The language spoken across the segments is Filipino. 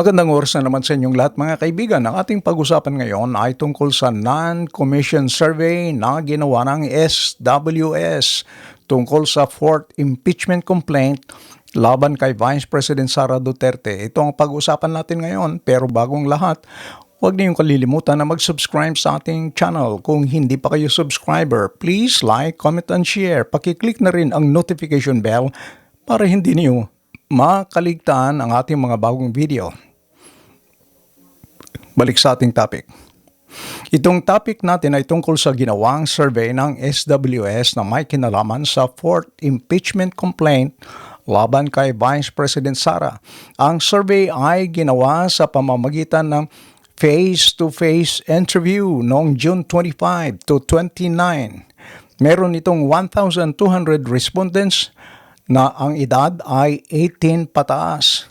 Magandang oras na naman sa inyong lahat mga kaibigan. Ang ating pag-usapan ngayon ay tungkol sa non-commission survey na ginawa ng SWS tungkol sa fourth impeachment complaint laban kay Vice President Sara Duterte. Ito ang pag-usapan natin ngayon pero bagong lahat, Huwag niyong kalilimutan na mag-subscribe sa ating channel. Kung hindi pa kayo subscriber, please like, comment, and share. Pakiclick na rin ang notification bell para hindi niyo makaligtaan ang ating mga bagong video. Balik sa ating topic. Itong topic natin ay tungkol sa ginawang survey ng SWS na may kinalaman sa fourth impeachment complaint laban kay Vice President Sara. Ang survey ay ginawa sa pamamagitan ng face-to-face interview noong June 25 to 29. Meron itong 1,200 respondents na ang edad ay 18 pataas.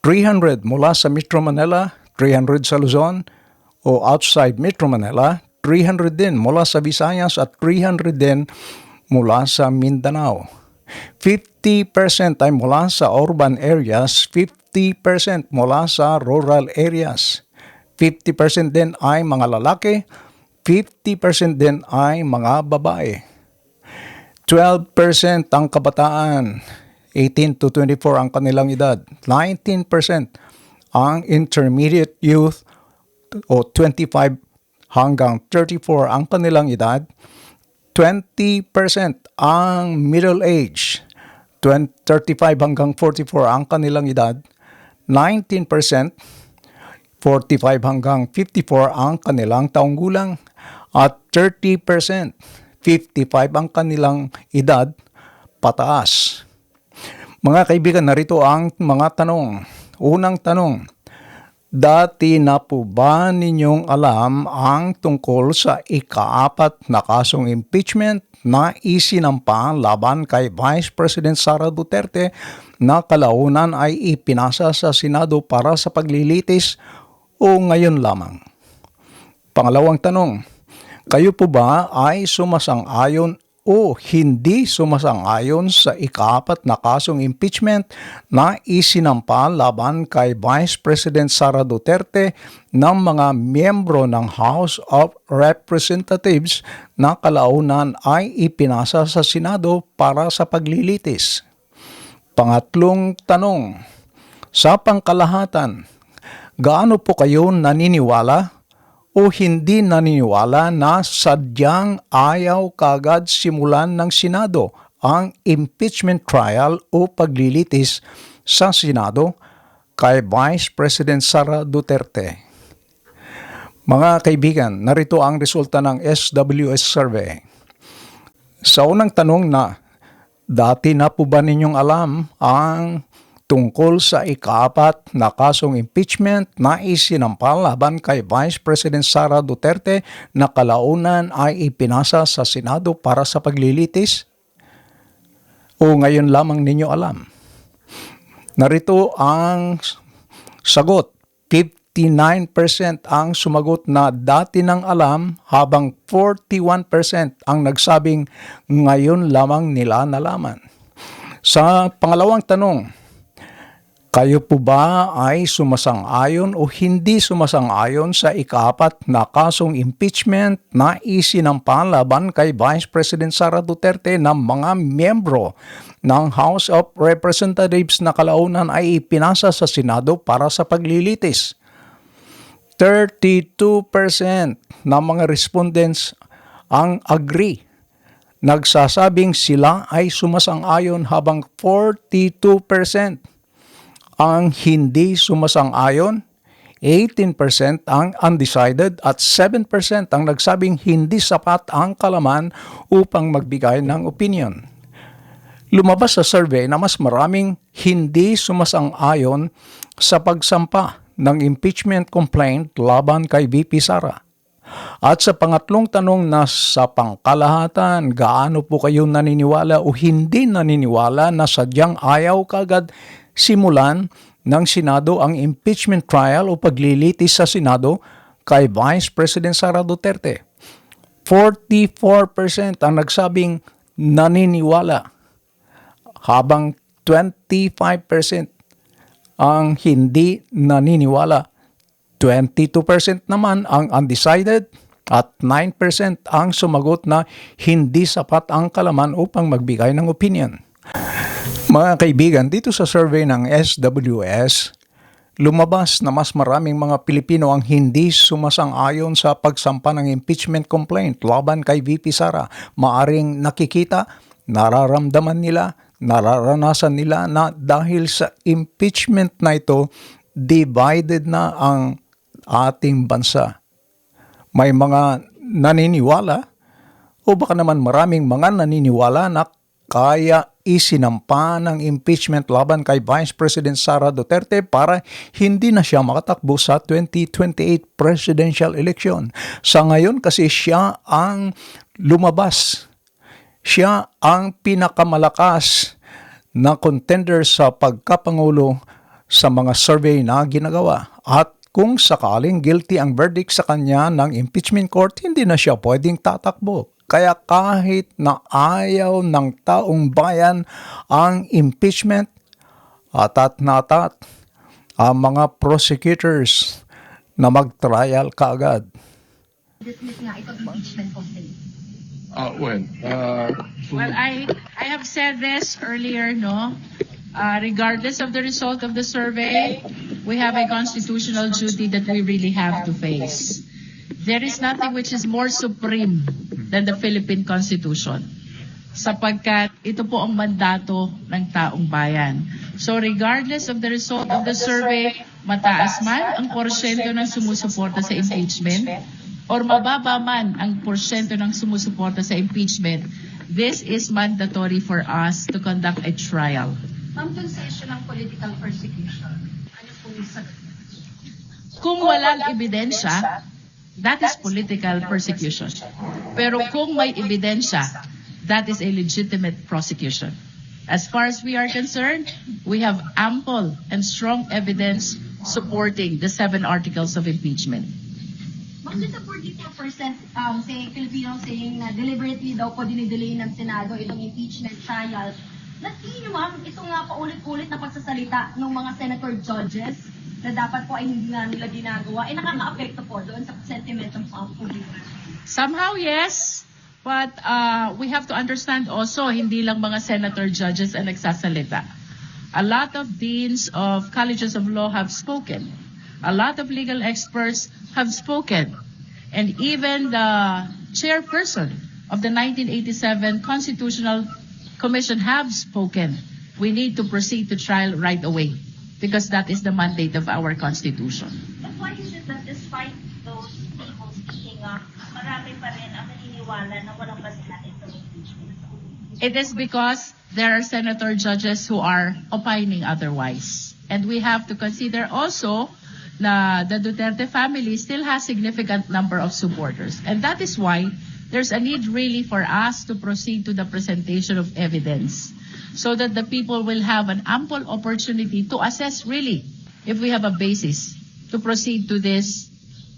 300 mula sa Metro Manila, 300 sa Luzon o outside Metro Manila, 300 din mula sa Visayas at 300 din mula sa Mindanao. 50% ay mula sa urban areas, 50% mula sa rural areas. 50% din ay mga lalaki, 50% din ay mga babae. 12% ang kabataan, 18 to 24 ang kanilang edad. 19% ang intermediate youth o 25 hanggang 34 ang kanilang edad. 20% ang middle age, 20, 35 hanggang 44 ang kanilang edad. 19% 45 hanggang 54 ang kanilang taong gulang at 30%, 55 ang kanilang edad pataas. Mga kaibigan, narito ang mga tanong. Unang tanong, dati na po ba ninyong alam ang tungkol sa ikaapat na kasong impeachment na isinampa laban kay Vice President Sara Duterte na kalaunan ay ipinasa sa Senado para sa paglilitis o ngayon lamang? Pangalawang tanong, kayo po ba ay sumasang-ayon o hindi sumasang-ayon sa ikapat na kasong impeachment na isinampa laban kay Vice President Sara Duterte ng mga miyembro ng House of Representatives na kalaunan ay ipinasa sa Senado para sa paglilitis? Pangatlong tanong, sa pangkalahatan, gaano po kayo naniniwala o hindi naniniwala na sadyang ayaw kagad simulan ng Senado ang impeachment trial o paglilitis sa Senado kay Vice President Sara Duterte. Mga kaibigan, narito ang resulta ng SWS survey. Sa unang tanong na, dati na po ba ninyong alam ang tungkol sa ikaapat na kasong impeachment na isinampal laban kay Vice President Sara Duterte na kalaunan ay ipinasa sa Senado para sa paglilitis? O ngayon lamang ninyo alam? Narito ang sagot. 59% ang sumagot na dati nang alam habang 41% ang nagsabing ngayon lamang nila nalaman. Sa pangalawang tanong, kayo po ba ay sumasang-ayon o hindi sumasang-ayon sa ikapat na kasong impeachment na isinampa laban kay Vice President Sara Duterte ng mga miyembro ng House of Representatives na kalaunan ay ipinasa sa Senado para sa paglilitis? 32% ng mga respondents ang agree nagsasabing sila ay sumasang-ayon habang 42% ang hindi sumasang-ayon, 18% ang undecided at 7% ang nagsabing hindi sapat ang kalaman upang magbigay ng opinion. Lumabas sa survey na mas maraming hindi sumasang-ayon sa pagsampa ng impeachment complaint laban kay VP Sara. At sa pangatlong tanong na sa pangkalahatan, gaano po kayo naniniwala o hindi naniniwala na sadyang ayaw kagad simulan ng Senado ang impeachment trial o paglilitis sa Senado kay Vice President Sara Duterte. 44% ang nagsabing naniniwala habang 25% ang hindi naniniwala. 22% naman ang undecided at 9% ang sumagot na hindi sapat ang kalaman upang magbigay ng opinion. Mga kaibigan, dito sa survey ng SWS, lumabas na mas maraming mga Pilipino ang hindi sumasang-ayon sa pagsampa ng impeachment complaint laban kay VP Sara. Maaring nakikita, nararamdaman nila, nararanasan nila na dahil sa impeachment na ito, divided na ang ating bansa. May mga naniniwala o baka naman maraming mga naniniwala na kaya isinampa ng impeachment laban kay Vice President Sara Duterte para hindi na siya makatakbo sa 2028 presidential election. Sa ngayon kasi siya ang lumabas. Siya ang pinakamalakas na contender sa pagkapangulo sa mga survey na ginagawa. At kung sakaling guilty ang verdict sa kanya ng impeachment court, hindi na siya pwedeng tatakbo. Kaya kahit na ayaw ng taong bayan ang impeachment, atat na atat ang mga prosecutors na mag-trial kaagad. dismiss nga itong impeachment complaint. Uh, when? Uh, Well, I, I have said this earlier, no? Uh, regardless of the result of the survey, we have a constitutional duty that we really have to face. There is nothing which is more supreme than the Philippine Constitution sapagkat ito po ang mandato ng taong bayan. So regardless of the result of the survey, mataas man ang porsyento ng sumusuporta sa impeachment or mababa man ang porsyento ng sumusuporta sa impeachment, this is mandatory for us to conduct a trial. Ma'am, dun sa issue ng political persecution, ano po yung sagot? Kung walang ebidensya, that is political persecution. Pero kung may ebidensya, that is a legitimate prosecution. As far as we are concerned, we have ample and strong evidence supporting the seven articles of impeachment. Dun sa 44% um, say, Filipino saying na deliberately daw po dinidelay ng Senado itong impeachment trial. Natingin niyo ma'am, ito nga paulit-ulit na pagsasalita ng mga senator judges na dapat po ay hindi nga nila ginagawa, eh nakaka-apekto po doon sa sentiment ng public. Somehow, yes. But uh, we have to understand also, hindi lang mga senator judges ang nagsasalita. A lot of deans of colleges of law have spoken. A lot of legal experts have spoken. And even the chairperson of the 1987 Constitutional Commission have spoken. We need to proceed to trial right away because that is the mandate of our Constitution. But why is it that despite those people speaking up, marami pa rin ang naniniwala na walang? It is because there are senator judges who are opining otherwise. And we have to consider also na the Duterte family still has significant number of supporters. And that is why there's a need really for us to proceed to the presentation of evidence so that the people will have an ample opportunity to assess really if we have a basis to proceed to this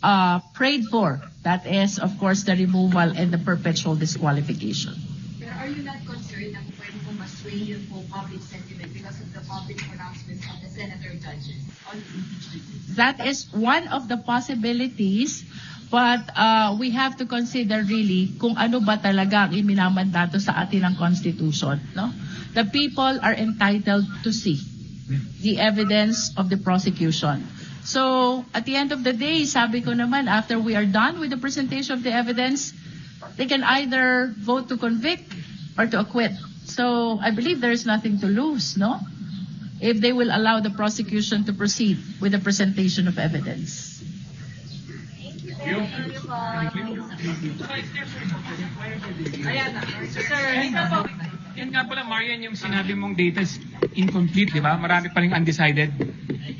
uh, prayed for. That is, of course, the removal and the perpetual disqualification. Pero are you not concerned na pwede po masway yung po public sentiment because of the public pronouncements of the senator judges on impeachment? That is one of the possibilities, but uh, we have to consider really kung ano ba talaga ang iminamandato sa atin ng Constitution. No? The people are entitled to see the evidence of the prosecution. So, at the end of the day, sabi ko naman, after we are done with the presentation of the evidence, they can either vote to convict or to acquit. So, I believe there is nothing to lose, no? If they will allow the prosecution to proceed with the presentation of evidence. Yan nga pala, Marian, yung sinabi mong data is incomplete, di ba? Marami pa rin undecided.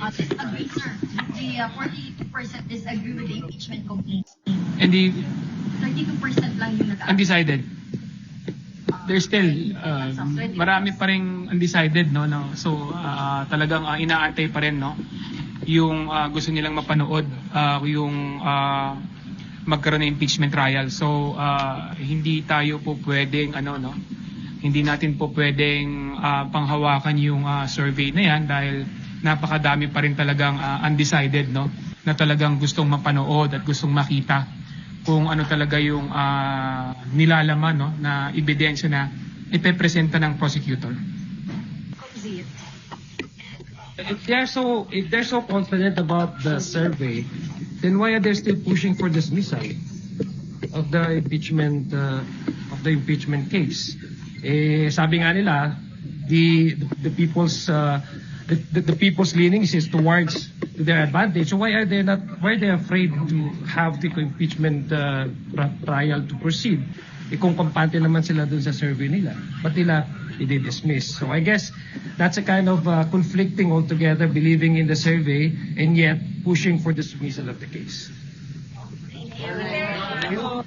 Uh, disagree, sir. The uh, 42% disagree with the impeachment complaint. And the 32% lang yung nag undecided. There's still, uh, marami pa rin undecided, no? no? So, uh, talagang uh, inaantay pa rin, no? Yung uh, gusto nilang mapanood, uh, yung uh, magkaroon ng impeachment trial. So, uh, hindi tayo po pwedeng, ano, no? Hindi natin po pwedeng uh, panghawakan yung uh, survey na yan dahil napakadami pa rin talagang ah, undecided no na talagang gustong mapanood at gustong makita kung ano talaga yung ah, nilalaman no na ebidensya na ipepresenta ng prosecutor. If they're so if they're so confident about the survey, then why are they still pushing for dismissal of the impeachment uh, of the impeachment case? Eh, sabi nga nila, the the people's uh, the, the, the people's leanings is towards to their advantage. So why are they not why are they afraid to have the impeachment uh, trial to proceed? Eh, kung kampante naman sila dun sa survey nila, ba't nila i-dismiss? So I guess that's a kind of uh, conflicting altogether, believing in the survey and yet pushing for dismissal of the case.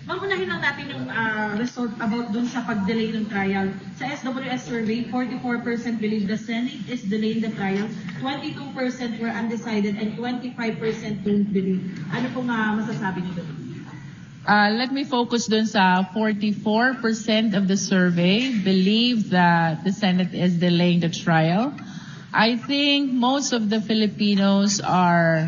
Mamunahin lang natin yung ah, result about dun sa pag-delay ng trial. Sa SWS survey, 44% believe the Senate is delaying the trial, 22% were undecided, and 25% don't believe. Ano pong ah, masasabi niyo doon? Uh, let me focus dun sa 44% of the survey believe that the Senate is delaying the trial. I think most of the Filipinos are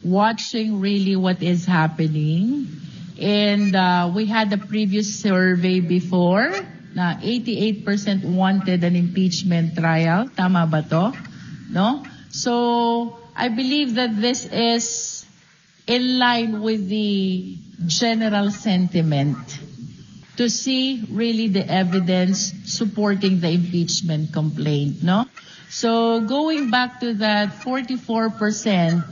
watching really what is happening. And uh, we had the previous survey before na 88% wanted an impeachment trial. Tama ba to? No? So, I believe that this is in line with the general sentiment to see really the evidence supporting the impeachment complaint, no? So going back to that 44%,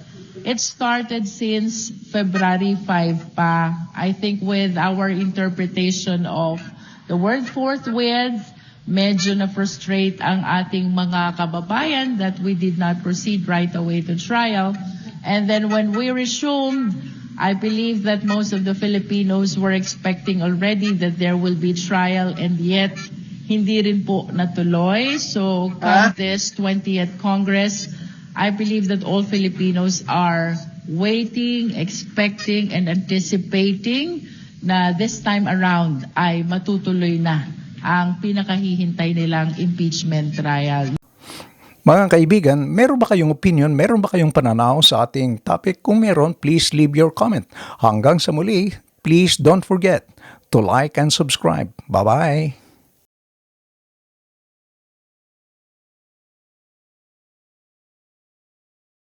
it started since February 5 pa. I think with our interpretation of the word forthwith, medyo na-frustrate ang ating mga kababayan that we did not proceed right away to trial. And then when we resumed, I believe that most of the Filipinos were expecting already that there will be trial and yet hindi rin po natuloy. So come this 20th Congress, I believe that all Filipinos are waiting, expecting, and anticipating na this time around ay matutuloy na ang pinakahihintay nilang impeachment trial. Mga kaibigan, meron ba kayong opinion, meron ba kayong pananaw sa ating topic? Kung meron, please leave your comment. Hanggang sa muli, please don't forget to like and subscribe. Bye-bye!